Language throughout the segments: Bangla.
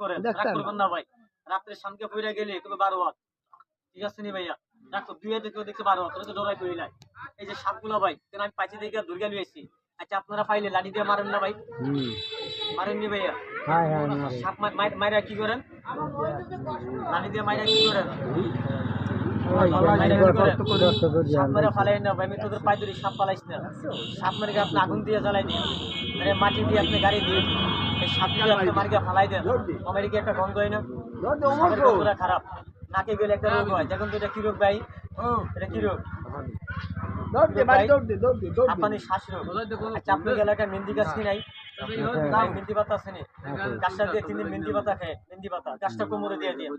করেন। রাগ দেখতাম। করবেন না ভাই। রাত্রে সামকে পইরা গেলে তবে বারো হাত? ঠিক আছে নি ভাইয়া? রাখো দুই হাতে কেউ দেখছে বারো হাত তো ডরাই করি নাই। এই যে সাপগুলো ভাই কেন আমি পাইছি দেখে দুর্গা নিয়েছি আচ্ছা আপনারা পাইলে লাঠি দিয়ে মারেন না ভাই। ভাইয়া। সাপ মাইরা কি করেন? লাঠি দিয়ে মাইরা কি করেন? মেরে আপনি আগুন দিয়ে জ্বালাই দিন? মাটি দিয়ে আপনি গাড়ি দিন। এই আপনি মারিকে। ফালাই দেন। আমার কি একটা গন্ধ হয় না সাপের খারাপ। নাকে গেলে একটা রোগ হয়। দেখুন তো এটা কি রোগ ভাই? এটা কি রোগ? আপনার শ্বাস আচ্ছা আপনার এলাকায় মেহেন্দি গাছ কি নাই? নাই, মেহেন্দি পাতা আছে নি। গাছটা দিয়ে তিন দিন মেহেন্দি পাতা খায় মেহেন্দি পাতা। গাছটা কোমরে দিয়ে দিয়ে।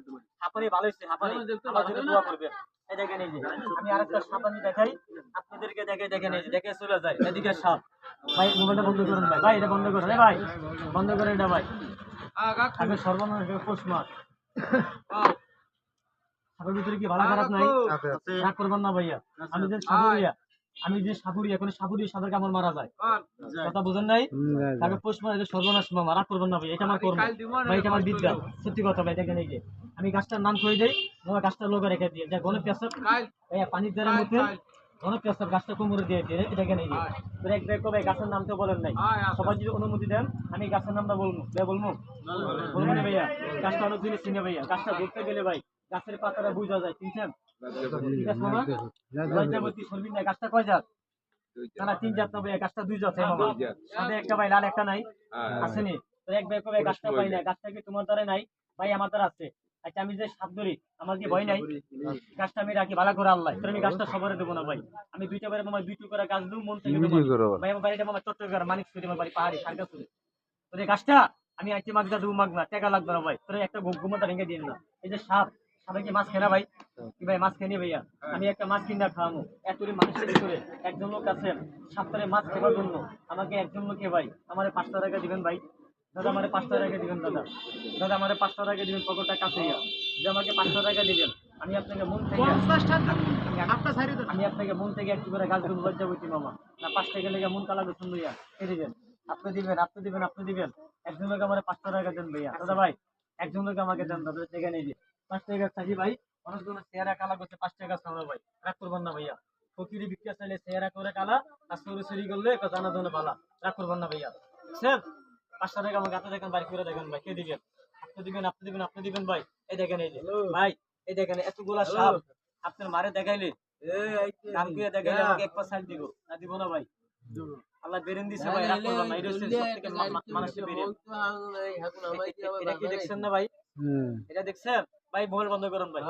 আপনি ভালো হয়েছে আপনি আমার জন্য দোয়া করবেন এই দেখেন এই যে। আমি আরেকটা সাবানি দেখাই। আপনাদেরকে দেখে দেখেন এই যে দেখে চলে যায়। এদিকে সাপ ভাই মোবাইলটা বন্ধ করুন ভাই। ভাই এটা বন্ধ করুন ভাই। বন্ধ করে এটা ভাই। আগে সর্বনাশ পোষ মাস। সাপের ভিতরে কি ভালো খারাপ নাই? রাগ করবেন না ভাইয়া। আমি যে সাপুরিয়া আমি যে সাপুরিয়া কোনো সাপুরি সাপের কামড় মারা যায়। কথা বুঝেন নাই? তাকে পোষ মাস এটা সর্বনাশ মামা রাগ করবেন না ভাই এটা আমার কর্ম। ভাই এটা আমার বিদ্যা। সত্যি কথা ভাই দেখেন এই যে। আমি গাছটার নাম কই দেই? তোমার গাছটা লোক রেখে দিয়ে যা পেশাব এই পানির দ্বারা মধ্যে? গণে পেশাব গাছটা কোমরে দিয়ে দিয়ে এটা দেখেন এই এক ব্যাগ ভাই গাছের নাম তো বলেন নাই? সবাই যদি অনুমতি দেন আমি গাছের নামটা বলব। ভাই বলব? বলব না ভাইয়া? গাছটা অনেক জিনিস চিনে ভাইয়া। গাছটা ধরতে গেলে ভাই গাছের পাতাটা বুঝা যায়। চিনছেন ঠিক আছে মামা? লজ্জাবতী সরবি না গাছটা কয় জাত? না না তিন জাত না ভাইয়া গাছটা দুই জাত হ্যাঁ মামা? একটা ভাই লাল একটা নাই। আসেনি এক ব্যাগ গাছটা পাই না গাছটা কি তোমার দ্বারা নাই? ভাই আমার দ্বারা আছে। আচ্ছা আমি যে সাপ ধরি আমার কি ভয় নাই? গাছটা আমি রাখি ভালো করে আল্লাহ। তোর আমি গাছটা সবারে দেবো না ভাই। আমি দুইটা বারে মামা দুইটু করে গাছ দেবো মন থেকে ভাই আমার বাড়িটা মামা চট্টগ্রাম মানিক সুরি আমার বাড়ি পাহাড়ি সারগা সুরি তোর গাছটা আমি আইটি মাগদা দেবো মাগনা। টাকা লাগবে না ভাই। তোর একটা ঘুমটা ভেঙে দিয়ে না এই যে সাপ সাপে কি মাছ না ভাই? কি ভাই মাছ খেয়ে ভাইয়া? আমি একটা মাছ কিনা খাওয়াবো এতরি মানুষের ভিতরে একজন লোক আছেন সাপ্তাহে মাছ খাওয়ার জন্য। আমাকে একজন লোকে ভাই আমার পাঁচটা টাকা দিবেন ভাই। দাদা আমার পাঁচটা টাকা দিবেন দাদা। দাদা আমার পাঁচটা টাকা দিবেন পকেটটা কাছে। যে আমাকে পাঁচটা টাকা দিবেন আমি আপনাকে মন থেকে আমি আপনাকে মন থেকে একটু করে গাছ দেবো লজ্জা বইছি মামা। না পাঁচ টাকা লেগে মন কালাবে শুনব ইয়া কে দিবেন আপনি দিবেন আপনি দিবেন আপনি দিবেন। একজন লোক আমার পাঁচটা টাকা দেন ভাইয়া। দাদা ভাই একজন লোক আমাকে দেন দাদা টাকা নেই যে। পাঁচ টাকা চাষি ভাই। অনেকগুলো চেহারা কালা করছে পাঁচ টাকা সামনে ভাই। রাগ করবেন না ভাইয়া। ফকিরি বিক্রি চাইলে চেহারা করে কালা আর চুরি চুরি করলে জানা জানা পালা রাগ করবেন না ভাইয়া। স্যার পাঁচটা টাকা আমাকে হাতে দেখেন বাড়ি করে দেখেন ভাই কে দিবেন? আপনি দিবেন আপনি দিবেন আপনি দিবেন ভাই। এই দেখেন এই যে ভাই এই দেখেন এতগুলা সাপ আপনার মারে দেখাইলে? দাম দিয়ে দেখাইলে আমাকে এক পার্সেন্ট দিব না দিব না ভাই। আল্লাহ বেরেন দিছে ভাই রাগ করবেন না এটা হচ্ছে সবথেকে মা- মা- মানুষের বেরেন। এটা কি দেখছেন না ভাই? হুম এটা দেখছেন? ভাই মোবাইল বন্ধ করুন ভাই।